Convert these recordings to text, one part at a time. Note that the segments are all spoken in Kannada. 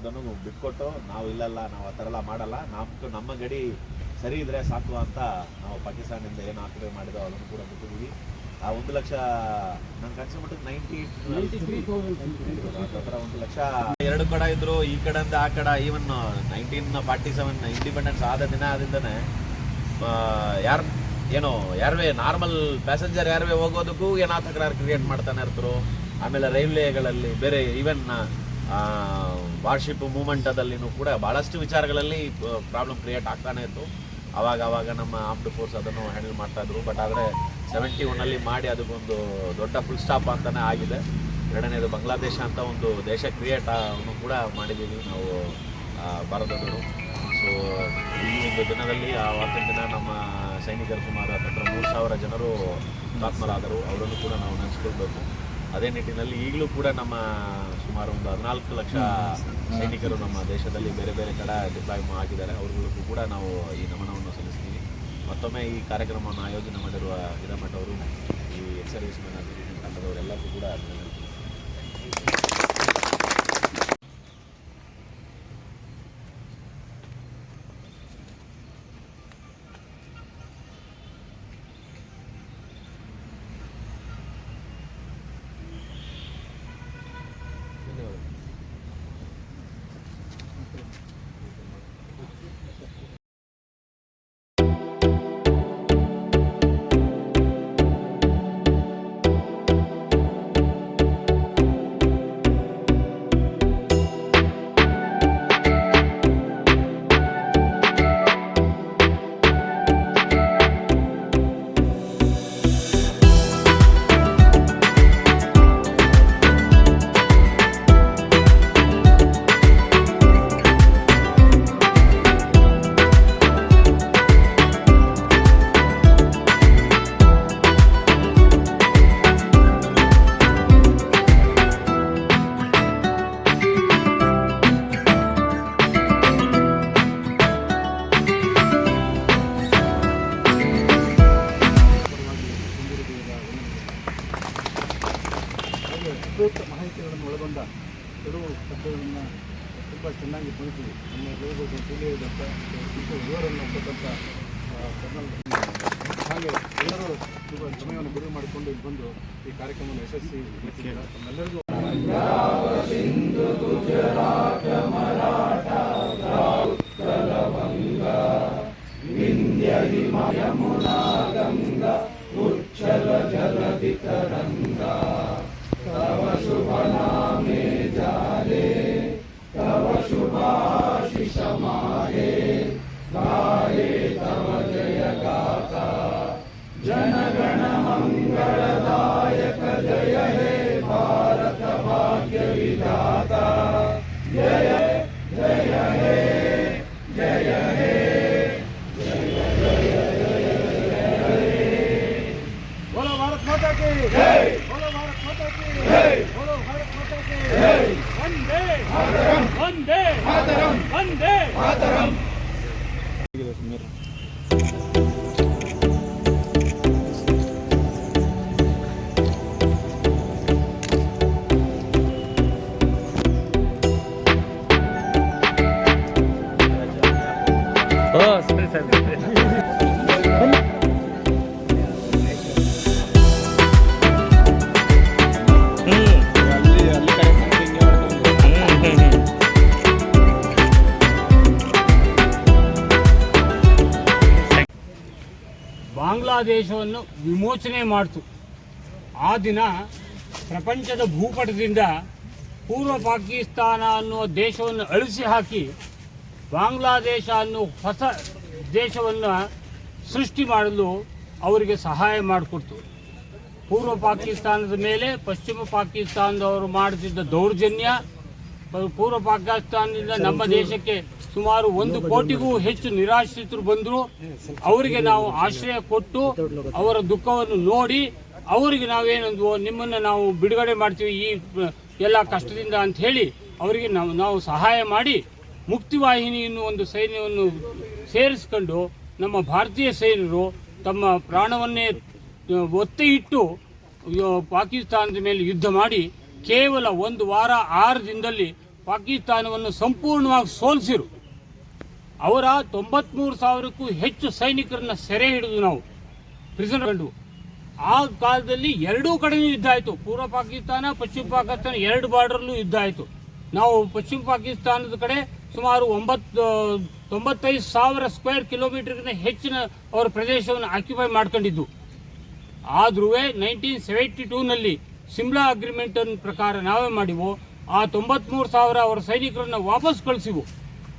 ಯಾವುದನ್ನು ಬಿಟ್ಕೊಟ್ಟು ನಾವು ಇಲ್ಲಲ್ಲ ನಾವು ಆ ಥರ ಎಲ್ಲ ಮಾಡಲ್ಲ. ನಮ್ಮ ನಮ್ಮ ಗಡಿ ಸರಿ ಇದ್ರೆ ಸಾಕು ಅಂತ ನಾವು ಪಾಕಿಸ್ತಾನದಿಂದ ಏನು ಆಕ್ರಮಣ ಮಾಡಿದೋ ಅದನ್ನು ಕೂಡ ಬಿಟ್ಟಿದ್ದೀವಿ. ಆ ಒಂದು ಲಕ್ಷ ನಂಗೆ ಮಟ್ಟಕ್ಕೆ ನೈಂಟಿ ಹತ್ರ ಒಂದು ಲಕ್ಷ. ಎರಡು ಕಡೆ ಇದ್ರು ಈ ಕಡೆಯಿಂದ ಆ ಕಡೆ even nineteen forty seven independence ಆದ ದಿನ ಆದಿಂದನೇ ಯಾರು ಏನೋ ಯಾರ್ವೇ ನಾರ್ಮಲ್ ಪ್ಯಾಸೆಂಜರ್ ಯಾರ್ವೇ ಹೋಗೋದಕ್ಕೂ ಏನೋ ತಕರಾರು ಕ್ರಿಯೇಟ್ ಮಾಡ್ತಾನೆ ಇರ್ತರು ಆಮೇಲೆ ರೈಲ್ವೆಗಳಲ್ಲಿ ಬೇರೆ ಈವನ್ ವಾರ್ಶಿಪ್ ಮೂಮೆಂಟದಲ್ಲಿನೂ ಕೂಡ ಭಾಳಷ್ಟು ವಿಚಾರಗಳಲ್ಲಿ ಪ್ರಾಬ್ಲಮ್ ಕ್ರಿಯೇಟ್ ಆಗ್ತಾನೆ ಇತ್ತು. ಅವಾಗ ಅವಾಗ ನಮ್ಮ ಆಮ್ಡ್ ಫೋರ್ಸ್ ಅದನ್ನು ಹ್ಯಾಂಡಲ್ ಮಾಡ್ತಾಯಿದ್ರು ಬಟ್ ಆದರೆ ಸೆವೆಂಟಿ ಒನ್ನಲ್ಲಿ ಮಾಡಿ ಅದಕ್ಕೊಂದು ದೊಡ್ಡ ಫುಲ್ ಸ್ಟಾಪ್ ಅಂತಲೇ ಆಗಿದೆ. ಎರಡನೇದು ಬಾಂಗ್ಲಾದೇಶ ಅಂತ ಒಂದು ದೇಶ ಕ್ರಿಯೇಟ್ ಅನ್ನು ಕೂಡ ಮಾಡಿದ್ದೀವಿ ನಾವು ಭಾರತದವರು. ಸೊ ಈ ಒಂದು ದಿನದಲ್ಲಿ ಅವತ್ತಿನ ದಿನ ನಮ್ಮ ಸೈನಿಕರು ಸುಮಾರು ಹತ್ತಿರ ಮೂರು ಸಾವಿರ ಜನರು ಹುತಾತ್ಮರಾದರು ಅವರನ್ನು ಕೂಡ ನಾವು ನೆನೆಸ್ಕೊಳ್ಬೇಕು. ಅದೇ ನಿಟ್ಟಿನಲ್ಲಿ ಈಗಲೂ ಕೂಡ ನಮ್ಮ ಸುಮಾರು ಒಂದು ಹದಿನಾಲ್ಕು ಲಕ್ಷ ಸೈನಿಕರು ನಮ್ಮ ದೇಶದಲ್ಲಿ ಬೇರೆ ಬೇರೆ ಕಡೆ ಡಿಪ್ಲಾಯ್ ಆಗಿದ್ದಾರೆ. ಅವ್ರಗಳಿಗೂ ಕೂಡ ನಾವು ಈ ನಮನವನ್ನು ಸಲ್ಲಿಸ್ತೀವಿ. ಮತ್ತೊಮ್ಮೆ ಈ ಕಾರ್ಯಕ್ರಮವನ್ನು ಆಯೋಜನೆ ಮಾಡಿರುವ ಹಿರೇಮಠ ಅವರು ಈ ex service service men association ತಂಡದವರೆಲ್ಲರಿಗೂ ಕೂಡ ಹಾಗೆ ಉಪಯುಕ್ತ ಮಾಹಿತಿಗಳನ್ನು ಒಳಗೊಂಡ ಕೆಲವು ಪದ್ಯಗಳನ್ನು ತುಂಬ ಚೆನ್ನಾಗಿ ಕುಳಿತೀವಿ ನಮ್ಮ ತಿಳಿಯೋದಂತ ಸ್ವಲ್ಪ ವಿವರವನ್ನು ಕೊಟ್ಟಂಥ ಹಾಗೆ ಎಲ್ಲರೂ ತುಂಬ ಸಮಯವನ್ನು ಗುರಿ ಮಾಡಿಕೊಂಡು ಇಲ್ಲಿ ಬಂದು ಈ ಕಾರ್ಯಕ್ರಮವನ್ನು ಯಶಸ್ವಿ ತಮ್ಮೆಲ್ಲರಿಗೂ Dada. ಬಾಂಗ್ಲಾದೇಶವನ್ನು ವಿಮೋಚನೆ ಮಾಡಿತು. ಆ ದಿನ ಪ್ರಪಂಚದ ಭೂಪಟದಿಂದ ಪೂರ್ವ ಪಾಕಿಸ್ತಾನ ಅನ್ನುವ ದೇಶವನ್ನು ಅಳಿಸಿ ಹಾಕಿ ಬಾಂಗ್ಲಾದೇಶ ಅನ್ನೋ ಹೊಸ ದೇಶವನ್ನು ಸೃಷ್ಟಿ ಮಾಡಲು ಅವರಿಗೆ ಸಹಾಯ ಮಾಡಿಕೊಡ್ತು. ಪೂರ್ವ ಪಾಕಿಸ್ತಾನದ ಮೇಲೆ ಪಶ್ಚಿಮ ಪಾಕಿಸ್ತಾನದವರು ಮಾಡುತ್ತಿದ್ದ ದೌರ್ಜನ್ಯ, ಪೂರ್ವ ಪಾಕಿಸ್ತಾನದಿಂದ ನಮ್ಮ ದೇಶಕ್ಕೆ ಸುಮಾರು ಒಂದು ಕೋಟಿಗೂ ಹೆಚ್ಚು ನಿರಾಶ್ರಿತರು ಬಂದರು. ಅವರಿಗೆ ನಾವು ಆಶ್ರಯ ಕೊಟ್ಟು ಅವರ ದುಃಖವನ್ನು ನೋಡಿ ಅವರಿಗೆ ನಾವೇನೊಂದು ನಿಮ್ಮನ್ನು ನಾವು ಬಿಡುಗಡೆ ಮಾಡ್ತೀವಿ ಈ ಎಲ್ಲ ಕಷ್ಟದಿಂದ ಅಂತ ಹೇಳಿ ಅವರಿಗೆ ನಾವು ನಾವು ಸಹಾಯ ಮಾಡಿ ಮುಕ್ತಿವಾಹಿನಿಯನ್ನು ಒಂದು ಸೈನ್ಯವನ್ನು ಸೇರಿಸ್ಕೊಂಡು ನಮ್ಮ ಭಾರತೀಯ ಸೈನ್ಯರು ತಮ್ಮ ಪ್ರಾಣವನ್ನೇ ಒತ್ತೆ ಇಟ್ಟು ಪಾಕಿಸ್ತಾನದ ಮೇಲೆ ಯುದ್ಧ ಮಾಡಿ ಕೇವಲ ಒಂದು ವಾರ ಆರು ದಿನದಲ್ಲಿ ಪಾಕಿಸ್ತಾನವನ್ನು ಸಂಪೂರ್ಣವಾಗಿ ಸೋಲಿಸಿರು. ಅವರ ತೊಂಬತ್ಮೂರು ಸಾವಿರಕ್ಕೂ ಹೆಚ್ಚು ಸೈನಿಕರನ್ನ ಸೆರೆ ಹಿಡಿದು ನಾವು ಪ್ರಿಸನ್ ಕಂಡು. ಆ ಕಾಲದಲ್ಲಿ ಎರಡೂ ಕಡೆಯೂ ಯುದ್ಧ ಆಯಿತು ಪೂರ್ವ ಪಾಕಿಸ್ತಾನ, ಪಶ್ಚಿಮ ಪಾಕಿಸ್ತಾನ ಎರಡು ಬಾರ್ಡರ್ಲ್ಲೂ ಯುದ್ಧ ಆಯಿತು ನಾವು ಪಶ್ಚಿಮ ಪಾಕಿಸ್ತಾನದ ಕಡೆ ಸುಮಾರು ಒಂಬತ್ತು ತೊಂಬತ್ತೈದು ಸಾವಿರ ಸ್ಕ್ವೇರ್ ಕಿಲೋಮೀಟರ್ಗಿಂತ ಹೆಚ್ಚಿನ ಅವರ ಪ್ರದೇಶವನ್ನು ಆಕ್ಯುಪೈ ಮಾಡ್ಕೊಂಡಿದ್ದು. ಆದ್ರೂ ನೈನ್ಟೀನ್ ಸೆವೆಂಟಿ ಟೂನಲ್ಲಿ ಸಿಮ್ಲಾ ಅಗ್ರಿಮೆಂಟ್ ಪ್ರಕಾರ ನಾವೇ ಮಾಡಿವು, ಆ ತೊಂಬತ್ಮೂರು ಸಾವಿರ ಅವರ ಸೈನಿಕರನ್ನ ವಾಪಸ್ ಕಳಿಸಿವು.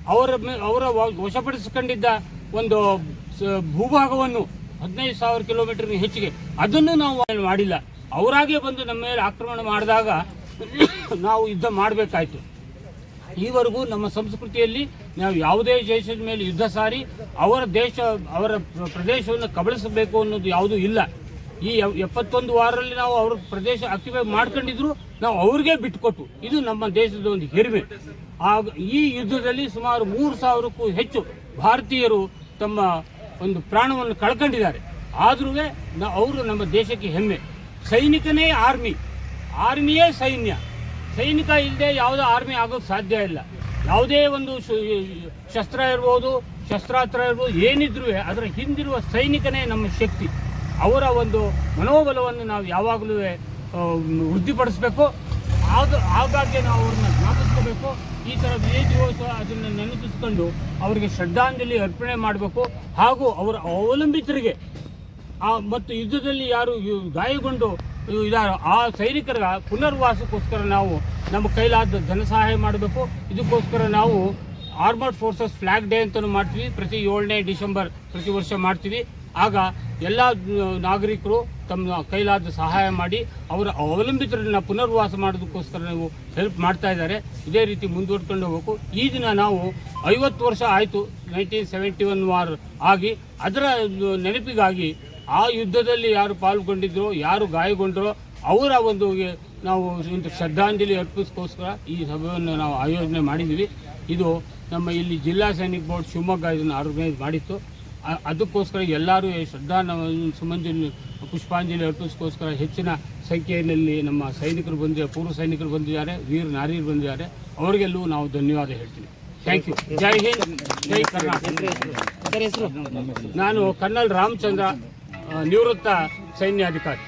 ಅವರ ಅವರ ವಶಪಡಿಸಿಕೊಂಡಿದ್ದ ಒಂದು ಭೂಭಾಗವನ್ನು ಹದಿನೈದು ಸಾವಿರ ಕಿಲೋಮೀಟರ್ ಹೆಚ್ಚಿಗೆ, ಅದನ್ನು ನಾವು ಮಾಡಿಲ್ಲ. ಅವರಾಗೆ ಬಂದು ನಮ್ಮ ಮೇಲೆ ಆಕ್ರಮಣ ಮಾಡಿದಾಗ ನಾವು ಯುದ್ಧ ಮಾಡಬೇಕಾಯ್ತು. ಈವರೆಗೂ ನಮ್ಮ ಸಂಸ್ಕೃತಿಯಲ್ಲಿ ನಾವು ಯಾವುದೇ ದೇಶದ ಮೇಲೆ ಯುದ್ಧ ಸಾರಿ, ಅವರ ದೇಶ, ಅವರ ಪ್ರದೇಶವನ್ನು ಕಬಳಿಸಬೇಕು ಅನ್ನೋದು ಯಾವುದೂ ಇಲ್ಲ. ಈ ಎಪ್ಪತ್ತೊಂದು ವಾರದಲ್ಲಿ ನಾವು ಅವ್ರ ಪ್ರದೇಶ ಆಕ್ಯುಪೈ ಮಾಡ್ಕೊಂಡಿದ್ರು ನಾವು ಅವ್ರಿಗೆ ಬಿಟ್ಟುಕೊಟ್ಟು, ಇದು ನಮ್ಮ ದೇಶದ ಒಂದು ಹೆರಿಮೆ ಆಗ ಈ ಯುದ್ಧದಲ್ಲಿ ಸುಮಾರು ಮೂರು ಸಾವಿರಕ್ಕೂ ಹೆಚ್ಚು ಭಾರತೀಯರು ತಮ್ಮ ಒಂದು ಪ್ರಾಣವನ್ನು ಕಳ್ಕೊಂಡಿದ್ದಾರೆ. ಆದ್ರೂ ಅವರು ನಮ್ಮ ದೇಶಕ್ಕೆ ಹೆಮ್ಮೆ. ಸೈನಿಕನೇ ಆರ್ಮಿ. ಆರ್ಮಿಯೇ ಸೈನ್ಯ. ಸೈನಿಕ ಇಲ್ಲದೆ ಯಾವುದೇ ಆರ್ಮಿ ಆಗೋಕ್ಕೆ ಸಾಧ್ಯ ಇಲ್ಲ. ಯಾವುದೇ ಒಂದು ಶಸ್ತ್ರ ಇರ್ಬೋದು, ಶಸ್ತ್ರಾಸ್ತ್ರ ಇರ್ಬೋದು ಏನಿದ್ರು ಅದರ ಹಿಂದಿರುವ ಸೈನಿಕನೇ ನಮ್ಮ ಶಕ್ತಿ. ಅವರ ಒಂದು ಮನೋಬಲವನ್ನು ನಾವು ಯಾವಾಗಲೂ ವೃದ್ಧಿಪಡಿಸಬೇಕು. ಆಗ ಆಗಾಗ್ಗೆ ನಾವು ಅವ್ರನ್ನ ಜ್ಞಾಪಿಸ್ಕೋಬೇಕು. ಈ ಥರ ಸಹ ಅದನ್ನು ನೆನಪಿಸ್ಕೊಂಡು ಅವರಿಗೆ ಶ್ರದ್ಧಾಂಜಲಿ ಅರ್ಪಣೆ ಮಾಡಬೇಕು. ಹಾಗೂ ಅವರ ಅವಲಂಬಿತರಿಗೆ, ಆ, ಮತ್ತು ಯುದ್ಧದಲ್ಲಿ ಯಾರು ಗಾಯಗೊಂಡು ಇದಾರೋ, ಆ ಸೈನಿಕರ ಪುನರ್ವಾಸಕ್ಕೋಸ್ಕರ ನಾವು ನಮ್ಮ ಕೈಲಾದ ಧನ ಸಹಾಯ ಮಾಡಬೇಕು. ಇದಕ್ಕೋಸ್ಕರ ನಾವು ಆರ್ಮರ್ಡ್ ಫೋರ್ಸಸ್ ಫ್ಲಾಗ್ ಡೇ ಅಂತಲೂ ಮಾಡ್ತೀವಿ. ಪ್ರತಿ ಏಳನೇ ಡಿಸೆಂಬರ್ ಪ್ರತಿ ವರ್ಷ ಮಾಡ್ತೀವಿ. ಆಗ ಎಲ್ಲ ನಾಗರಿಕರು ತಮ್ಮ ಕೈಲಾದ ಸಹಾಯ ಮಾಡಿ ಅವರ ಅವಲಂಬಿತರನ್ನ ಪುನರ್ವಾಸ ಮಾಡೋದಕ್ಕೋಸ್ಕರ ನಾವು ಹೆಲ್ಪ್ ಮಾಡ್ತಾ ಇದ್ದಾರೆ. ಇದೇ ರೀತಿ ಮುಂದುವರ್ಕೊಂಡು ಹೋಗಬೇಕು. ಈ ದಿನ ನಾವು ಐವತ್ತು ವರ್ಷ ಆಯಿತು ನೈನ್ಟೀನ್ ಸೆವೆಂಟಿ ಒನ್ ವಾರ್ ಆಗಿ, ಅದರ ನೆನಪಿಗಾಗಿ ಆ ಯುದ್ಧದಲ್ಲಿ ಯಾರು ಪಾಲ್ಗೊಂಡಿದ್ರು, ಯಾರು ಗಾಯಗೊಂಡ್ರೋ, ಅವರ ಒಂದು ನಾವು ಒಂದು ಶ್ರದ್ಧಾಂಜಲಿ ಅರ್ಪಿಸ್ಕೋಸ್ಕರ ಈ ಸಭೆಯನ್ನು ನಾವು ಆಯೋಜನೆ ಮಾಡಿದ್ದೀವಿ. ಇದು ನಮ್ಮ ಇಲ್ಲಿ ಜಿಲ್ಲಾ ಸೈನಿಕ್ ಬೋರ್ಡ್ ಶಿವಮೊಗ್ಗ ಇದನ್ನು ಆರ್ಗನೈಸ್ ಮಾಡಿತ್ತು. ಅದಕ್ಕೋಸ್ಕರ ಎಲ್ಲರೂ ಶ್ರದ್ಧಾ ಸುಮಂಜಲಿ ಪುಷ್ಪಾಂಜಲಿ ಅರ್ಪಿಸೋಸ್ಕರ ಹೆಚ್ಚಿನ ಸಂಖ್ಯೆಯಲ್ಲಿ ನಮ್ಮ ಸೈನಿಕರು ಬಂದಿದ್ದಾರೆ, ಪೂರ್ವ ಸೈನಿಕರು ಬಂದಿದ್ದಾರೆ, ವೀರ ನಾರಿಯರು ಬಂದಿದ್ದಾರೆ. ಅವರಿಗೆಲ್ಲೂ ನಾವು ಧನ್ಯವಾದ ಹೇಳ್ತೀನಿ. ಥ್ಯಾಂಕ್ ಯು ಜೈ ಹಿಂದ್, ಜೈ ಕರ್ನಾಟಕ. ನಾನು ಕರ್ನಲ್ ರಾಮಚಂದ್ರ ಸೈನ್ಯ ನಿವೃತ್ತ ಸೈನ್ಯಾಧಿಕಾರಿ.